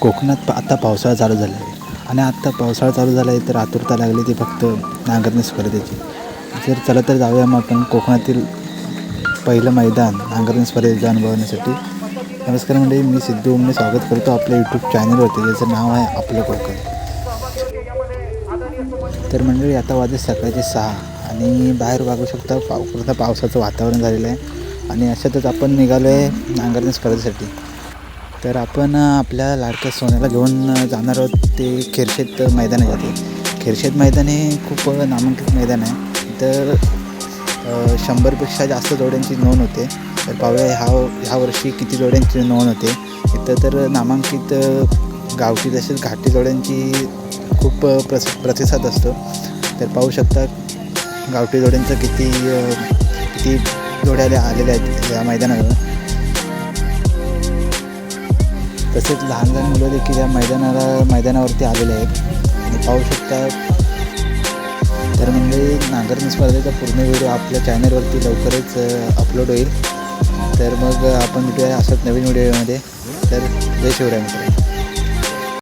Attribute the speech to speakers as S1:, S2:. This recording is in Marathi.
S1: कोकणात प- पावसाळा चालू झाला आहे. आणि आत्ता पावसाळा चालू झाला आहे तर आतुरता लागली ती फक्त नांगरणी स्पर्धेची. जर चला तर जाऊया मग आपण कोकणातील पहिलं मैदान नांगरणी स्पर्धेचं अनुभवण्यासाठी नमस्कार म्हणजे मी सिद्धू. उमने स्वागत करतो आपल्या यूट्यूब चॅनलवरती ज्याचं नाव आहे आपलं कोकण. तर मंडळी आता वाजे सकाळचे सहा आणि बाहेर बघू शकता पाव पूर्ण पावसाचं वातावरण झालेलं आहे. आणि अशातच आपण निघालो आहे नांगरणी स्पर्धेसाठी. तर आपण आपल्या लाडक्या सोन्याला घेऊन जाणार आहोत ते खेरशेत मैदान जाते खेरशेत मैदान हे खूप नामांकित मैदान आहे. तर शंभरपेक्षा जास्त जोड्यांची नोंद होते. तर पाहूया ह्या ह्या वर्षी किती जोड्यांची नोंद होते. इथं तर नामांकित गावठी तसेच घाटी जोड्यांची खूप प्रस प्रतिसाद असतो. तर पाहू शकता गावठी जोड्यांचं किती किती जोड्या आलेल्या आहेत या मैदानावर. तसेच लहान लहान मुलं देखील या मैदानाला मैदानावरती आलेले आहेत. आणि पाहू शकता तर म्हणजे नांगरणी स्पर्धेचा पूर्ण व्हिडिओ आपल्या चॅनलवरती लवकरच अपलोड होईल. तर मग आपण भेटूया असंच नवीन व्हिडिओमध्ये. तर जय शिवराय मित्र